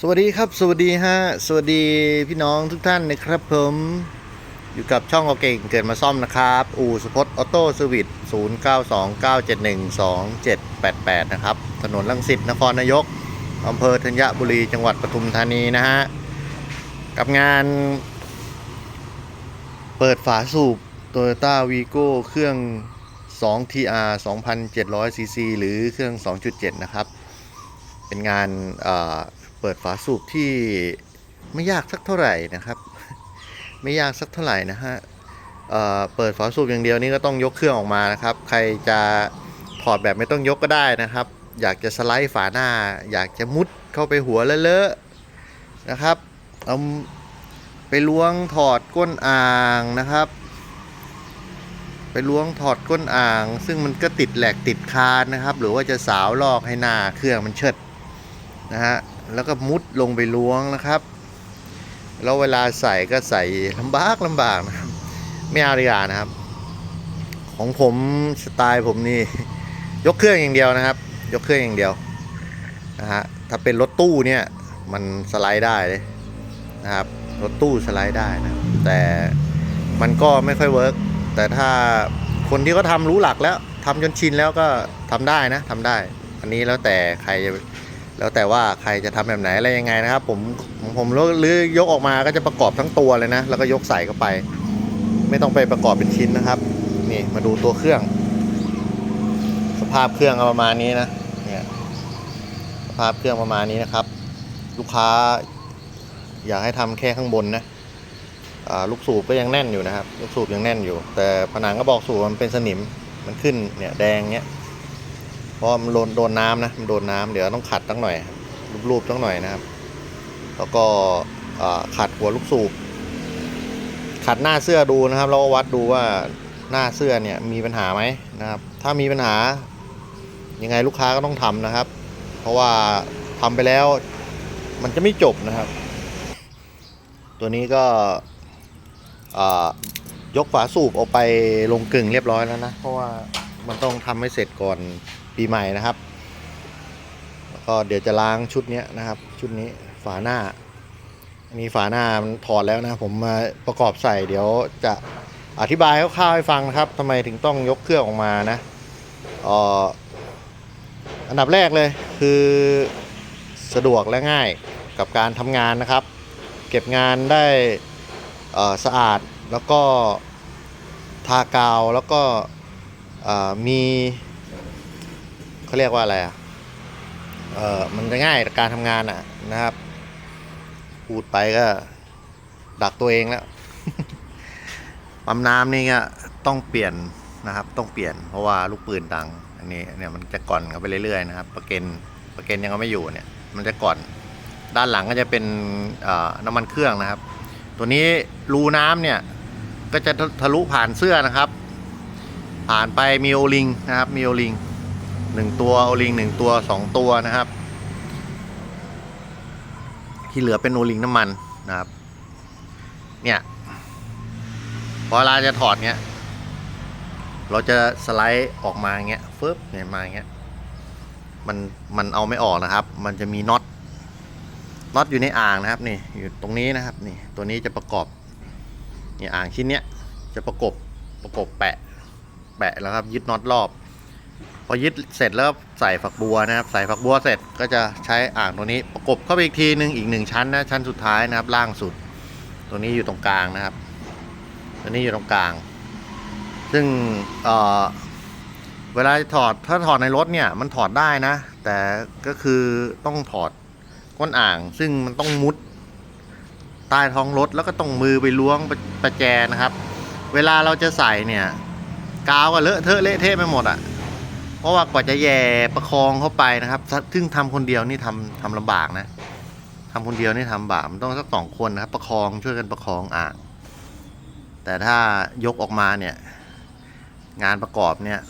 สวัสดีครับ สวัสดีฮะ สวัสดีพี่น้องทุกท่านนะครับผมอยู่กับช่องเอาเก่งเกิดมาซ่อมนะครับ อู่สุพจน์ออโต้เซอร์วิส0929712788 นะครับ ถนนลังสิตนครนายกอำเภอธัญบุรีจังหวัดปทุมธานีนะฮะ กับงาน เปิดฝาสูบ Toyota Vigo เครื่อง 2TR 2,700 cc หรือเครื่อง 2.7 นะครับ เป็นงาน เปิดฝาสูบที่ไม่ยากสักเท่าไหร่นะครับ ไม่ยากสักเท่าไหร่นะฮะเเปิดฝาสูบอย่างเดียวนี่ก็ต้องยกเครื่องออกมานะครับ ใครจะถอดแบบไม่ต้องยกก็ได้นะครับ อยากจะสไลด์ฝาหน้า อยากจะมุดเข้าไปหัวเลอะๆนะครับเอาไปล้วงถอดก้นอ่างนะครับ ไปล้วงถอดก้นอ่าง ซึ่งมันก็ติดแหลกติดคานนะครับ หรือว่าจะสาวลอกให้หน้าเครื่องมันเชิดนะฮะ แล้วก็มุดลงไปล้วงนะครับ แล้วเวลาใส่ก็ใส่ลำบากลำบากนะครับ ไม่เอาดีกว่านะครับ ของผมสไตล์ผมนี่ ยกเครื่องอย่างเดียวนะครับ ยกเครื่องอย่างเดียวนะฮะถ้าเป็นรถตู้เนี่ยมันสไลด์ได้เลยนะครับรถตู้สไลด์ได้นะแต่มันก็ไม่ค่อยเวิร์กแต่ถ้าคนที่เขาทำรู้หลักแล้วทำจนชินแล้วก็ทำได้นะทำได้ อันนี้แล้วแต่ใครจะ แล้วแต่ว่าใครจะทำแบบไหนอะไรยังไงนะครับ ผมผมผมหรือยกออกมาก็จะประกอบทั้งตัวเลยนะ แล้วก็ยกใส่เข้าไป ไม่ต้องไปประกอบเป็นชิ้นนะครับ นี่มาดูตัวเครื่อง สภาพเครื่องประมาณนี้นะเนี่ยสภาพเครื่องประมาณนี้นะครับ ลูกค้า อยากให้ทำแค่ข้างบนนะลูกสูบก็ยังแน่นอยู่นะครับ ลูกสูบยังแน่นอยู่ แต่ผนังก็บอกสูบมันเป็นสนิมมันขึ้นเนี่ยแดงเนี้ย ราะมันโดนโดนน้ำนะมันโดนน้ำเดี๋ยวต้องขัดตั้งหน่อยรูปๆตั้งหน่อยนะครับ แล้วก็ขัดหัวลูกสูบขัดหน้าเสื้อดูนะครับแล้วก็วัดดูว่าหน้าเสื้อเนี่ยมีปัญหาไหมนะครับ ถ้ามีปัญหายังไงลูกค้าก็ต้องทำนะครับ เพราะว่าทำไปแล้วมันจะไม่จบนะครับ ตัวนี้ก็ยกฝาสูบออกไปลงกึ่งเรียบร้อยแล้วนะ เพราะว่ามันต้องทำให้เสร็จก่อน ปีใหม่นะครับ แล้วก็เดี๋ยวจะล้างชุดนี้นะครับ ชุดนี้ฝาหน้า อันนี้ฝาหน้ามันถอดแล้วนะ ผมมาประกอบใส่เดี๋ยวจะอธิบายคร่าวๆให้ฟังนะครับทำไมถึงต้องยกเครื่องออกมานะอออันดับแรกเลยคือสะดวกและง่ายกับการทำงานนะครับ เก็บงานได้สะอาดแล้วก็ทากาวแล้วก็มี เขาเรียกว่าอะไรอะเออมันจะง่ายการทำงานอะนะครับ พูดไปก็ ดักตัวเองแล้วปั๊มน้ำนี่ก็ต้องเปลี่ยนนะครับ ต้องเปลี่ยนเพราะว่าลูกปืนตัง อันนี้เนี่ยมันจะก่อนเขาไปเรื่อยๆนะครับ ประเกนประเกนยังเอาไม่อยู่เนี่ย มันจะก่อน ด้านหลังก็จะเป็นน้ำมันเครื่องนะครับ ตัวนี้รูน้ำเนี่ย ก็จะทะลุผ่านเสื้อนะครับ ผ่านไปมีโอลิงนะครับมีโอลิง หนึ่งตัวโอลิงหนึ่งตัวสองตัวนะครับ ที่เหลือเป็นโอลิงน้ำมันนะครับ เนี่ยพอเวลาจะถอดเนี้ยเราจะสไลด์ออกมาเงี้ยฟึบเนี่ยมาเงี้ยมันมันเอาไม่ออกนะครับ มันจะมีน็อตน็อตอยู่ในอ่างนะครับนี่อยู่ตรงนี้นะครับนี่ตัวนี้จะประกอบนี่อ่างชิ้นเนี้ยจะประกบประกบแปะ แปะแล้วครับยึดน็อตรอบ พอยึดเสร็จแล้วใส่ฝักบัวนะครับ ใส่ฝักบัวเสร็จก็จะใช้อ่างตัวนี้ประกบเข้าไปอีกทีหนึ่งอีกหนึ่งชั้นนะชั้นสุดท้ายนะครับ ล่างสุด ตัวนี้อยู่ตรงกลางนะครับ ตัวนี้อยู่ตรงกลาง ซึ่งเอ่อเวลาถอดถ้าถอดในรถเนี่ยมันถอดได้นะ แต่ก็คือต้องถอดก้นอ่าง ซึ่งมันต้องมุดใต้ท้องรถแล้วก็ต้องมือไปล้วงประประแจนะครับ เวลาเราจะใส่เนี่ยกาวก็เลอะเทอะเละเทะไปหมดอะ่ะ เพราะว่ากว่าจะแย่ประคองเข้าไปนะครับ ซึ่งทำคนเดียวนี่ทำทำลำบากนะทำคนเดียวนี่ทำบากมันต้องสักสองคนนะครับ ประคองช่วยกันประคองอ่าง แต่ถ้ายกออกมาเนี่ย งานประกอบเนี่ย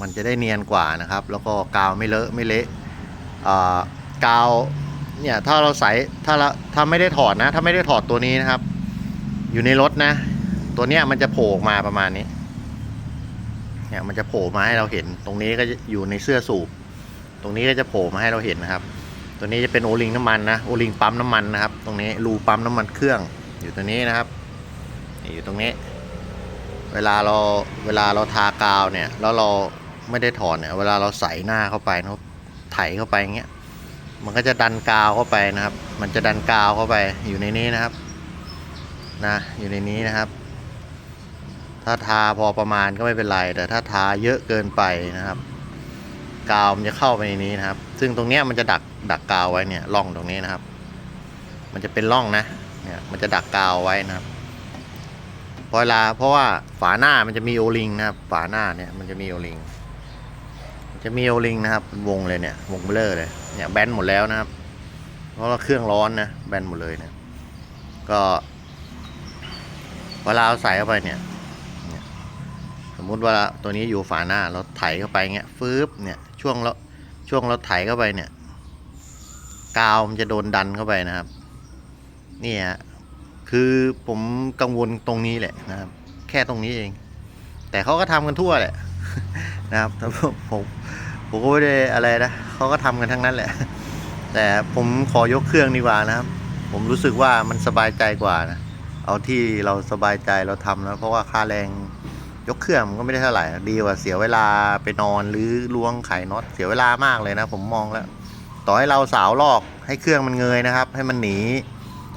มันจะได้เนียนกว่านะครับ แล้วก็กาวไม่เลอะไม่เละกาวเนี่ยถ้าเราใส่ถ้าเราถ้าไม่ได้ถอดนะ ถ้าไม่ได้ถอดตัวนี้นะครับ อยู่ในรถนะ ตัวเนี้ยมันจะโผล่ออกมาประมาณนี้ เนี่ยมันจะโผล่มาให้เราเห็น ตรงนี้ก็จะอยู่ในเสื้อสูบ ตรงนี้ก็จะโผล่มาให้เราเห็นนะครับ ตัวนี้จะเป็นโอลิงน้ำมันนะ โอลิงปั๊มน้ำมันนะครับ ตรงนี้รูปั๊มน้ำมันเครื่อง อยู่ตรงนี้นะครับนี่อยู่ตรงนี้ เวลาเราเวลาเราทากาวเนี่ย แล้วเราไม่ได้ถอดเนี่ย เวลาเราใส่หน้าเข้าไปเนอะไถเข้าไปอย่างเงี้ย มันก็จะดันกาวเข้าไปนะครับ มันจะดันกาวเข้าไปอยู่ในนี้นะครับ นะ อยู่ในนี้นะครับ ถ้าทาพอประมาณก็ไม่เป็นไร แต่ถ้าทาเยอะเกินไปนะครับ กาวมันจะเข้าไปในนี้นะครับ ซึ่งตรงเนี้ยมันจะดักดักกาวไว้เนี่ยร่องตรงนี้นะครับ มันจะเป็นร่องนะเนี่ยมันจะดักกาวไว้นะครับพราะเวลาเพราะว่าฝาหน้ามันจะมีโอลิงนะครับ ฝาหน้าเนี่ยมันจะมีโอลิงจะมีโอลิงนะครับ วงเลยเนี่ยวงเบลอเลยเนี่ยแบนหมดแล้วนะครับ เพราะว่าเครื่องร้อนนะแบนหมดเลยเนี่ยก็เวลาเราใส่เข้าไปเนี่ย มมุติว่าตัวนี้อยู่ฝาหน้าเราไถเข้าไปเงี้ยฟืบเนี่ยช่วงเราช่วงเราไถเข้าไปเนี่ย กาวมันจะโดนดันเข้าไปนะครับนี่ยคือผมกังวลตรงนี้แหละนะครับ แค่ตรงนี้เอง แต่เขาก็ทำกันทั่วแหละนะครับแต่ผมผมก็ไม่ได้อะไรนะเขาก็ทำกันทั้งนั้นแหละ แต่ผมขอยกเครื่องดีกว่านะครับ ผมรู้สึกว่ามันสบายใจกว่านะเอาที่เราสบายใจเราทำแล้วเพราะว่าค่าแรง ยกเครื่องมันก็ไม่ได้เท่าไหร่ ดีกว่าเสียเวลาไปนอนหรือล้วงไขน็อตเสียเวลามากเลยนะ ผมมองแล้ว ต่อให้เราสาวลอกให้เครื่องมันเงยนะครับ ให้มันหนี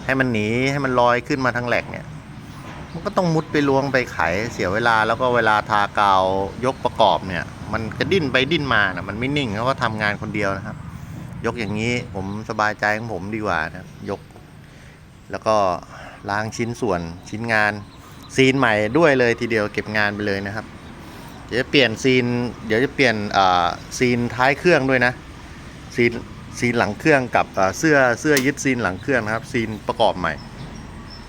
ให้มันหนีให้มันลอยขึ้นมาทางแหลกเนี่ย มันก็ต้องมุดไปล้วงไปไขเสียเวลาแล้วก็เวลาทากาวยกประกอบเนี่ย มันจะดิ้นไปดิ้นมานะมันไม่นิ่งเขาก็ทำงานคนเดียวนะครับ ยกอย่างนี้ผมสบายใจของผมดีกว่านะยก แล้วก็ล้างชิ้นส่วนชิ้นงาน ซีนใหม่ด้วยเลยทีเดียวเก็บงานไปเลยนะครับ เดี๋ยวจะเปลี่ยนซีน เดี๋ยวจะเปลี่ยนอ่าซีนท้ายเครื่องด้วยนะซีนซีนหลังเครื่องกับเสื้อเสื้อยึดซีนหลังเครื่องนะครับ ซีนประกอบใหม่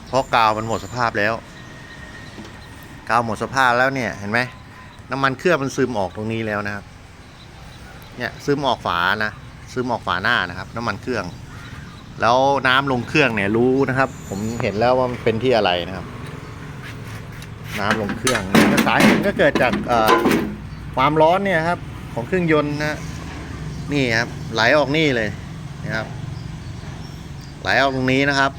เพราะกาวมันหมดสภาพแล้ว กาวหมดสภาพแล้วเนี่ยเห็นไหมน้ำมันเครื่องมันซึมออกตรงนี้แล้วนะครับ เนี่ยซึมออกฝานะซึมออกฝาหน้านะครับ น้ำมันเครื่อง แล้วน้ำลงเครื่องเนี่ยรู้นะครับ ผมเห็นแล้วว่ามันเป็นที่อะไรนะครับ น้ำลงเครื่องสาเหตุก็เกิดจากความร้อนเนี่ยครับของเครื่องยนต์นะนี่ครับไหลออกนี่เลยนะครับไหลออกตรงนี้นะครับ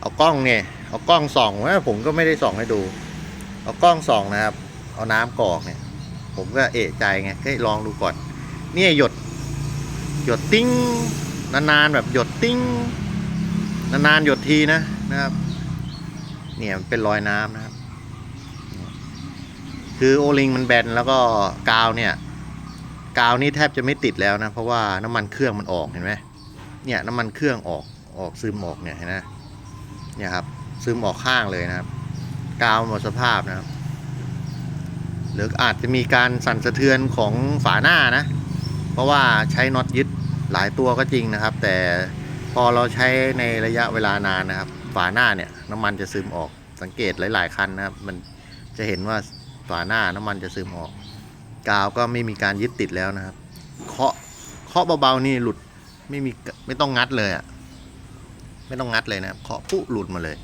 เอากล้องเนี่ยเอากล้องส่องว่าผมก็ไม่ได้ส่องให้ดู เอากล้องส่องนะครับ เอาน้ำกอกเนี่ย ผมก็เอะใจไงก็ลองดูก่อนเนี่ยหยดหยดติ้งนานๆแบบหยดติ้งนานๆหยดทีนะนะครับ เนี่ยมันเป็นรอยน้ำนะครับ คือโอลิงมันแบนแล้วก็กาวเนี่ย กาวนี่แทบจะไม่ติดแล้วนะ เพราะว่าน้ำมันเครื่องมันออกเห็นไหมเนี่ยน้ำมันเครื่องออกออกซึมออกเนี่ยเห็นไหมเนี่ยครับซึมออกข้างเลยนะครับ กาวหมดสภาพนะครับ หรืออาจจะมีการสั่นสะเทือนของฝาหน้านะ เพราะว่าใช้น็อตยึดหลายตัวก็จริงนะครับ แต่พอเราใช้ในระยะเวลานานนะครับ ฝาหน้าเนี่ยน้ำมันจะซึมออก สังเกตหลาย ๆ คันนะครับ มันจะเห็นว่าฝาหน้าน้ำมันจะซึมออก กาวก็ไม่มีการยึดติดแล้วนะครับ เคาะเคาะเบาๆนี่หลุดไม่มีไม่ต้องงัดเลยอะ่ะไม่ต้องงัดเลยนะครับเคาะปุ๊หลุดมาเลย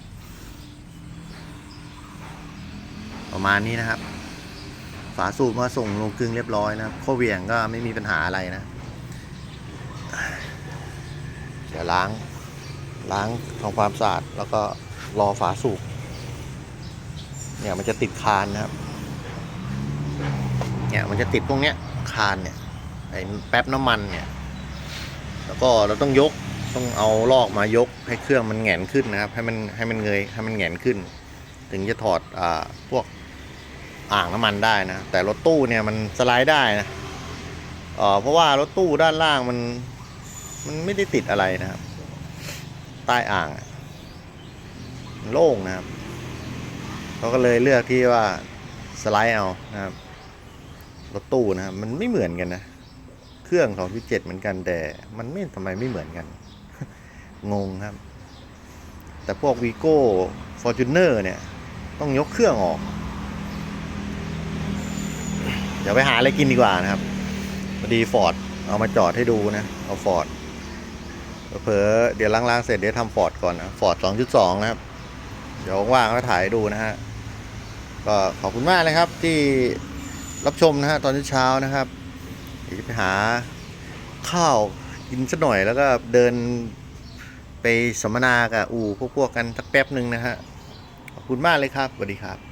ประมาณนี้นะครับ ฝาสูบมาส่งลงกึงเรียบร้อยนะครับข้อเวียงก็ไม่มีปัญหาอะไรนะ เดี๋ยวล้าง ล้างทำความสะอาดแล้วก็รอฝาสูบเนี่ยมันจะติดคานนะครับ เนี่ยมันจะติดพวกเนี้ยคานเนี่ยไอ้แป๊บน้ำมันเนี่ย แล้วก็เราต้องยกต้องเอาลอกมายกให้เครื่องมันแหงนขึ้นนะครับ ให้มันให้มันเงยให้มันแหงนขึ้น ถึงจะถอดอ่าพวกอ่างน้ำมันได้นะ แต่รถตู้เนี่ยมันสไลด์ได้นะเออเพราะว่ารถตู้ด้านล่างมันมันไม่ได้ติดอะไรนะครับ ใต้อ่างโล่งนะครับเขาก็เลยเลือกที่ว่าสไลด์เอานะครับรถตู้นะครับมันไม่เหมือนกันนะเครื่องของพิเจ็ดเหมือนกันแต่มันไม่ทำไมไม่เหมือนกัน งงครับ แต่พวกวีโก้ฟอร์จูเนอร์เนี่ย ต้องยกเครื่องออก เดี๋ยวไปหาอะไรกินดีกว่านะครับพอดีฟอร์ดเอามาจอดให้ดูนะ เอาฟอร์ด เผลอเดี๋ยวล้างๆเสร็จเดี๋ยวทำฟอร์ดก่อนนะฟอร์ด2.2นะครับ เดี๋ยวว่างๆก็ถ่ายดูนะฮะ ก็ขอบคุณมากนะครับที่รับชมนะฮะตอนเช้านะครับเดี๋ยวจะไปหาข้าวกินสักหน่อยแล้วก็เดินไปสัมมนากับอู่พวกๆกันสักแป๊บหนึ่งนะฮะ ขอบคุณมากเลยครับสวัสดีครับ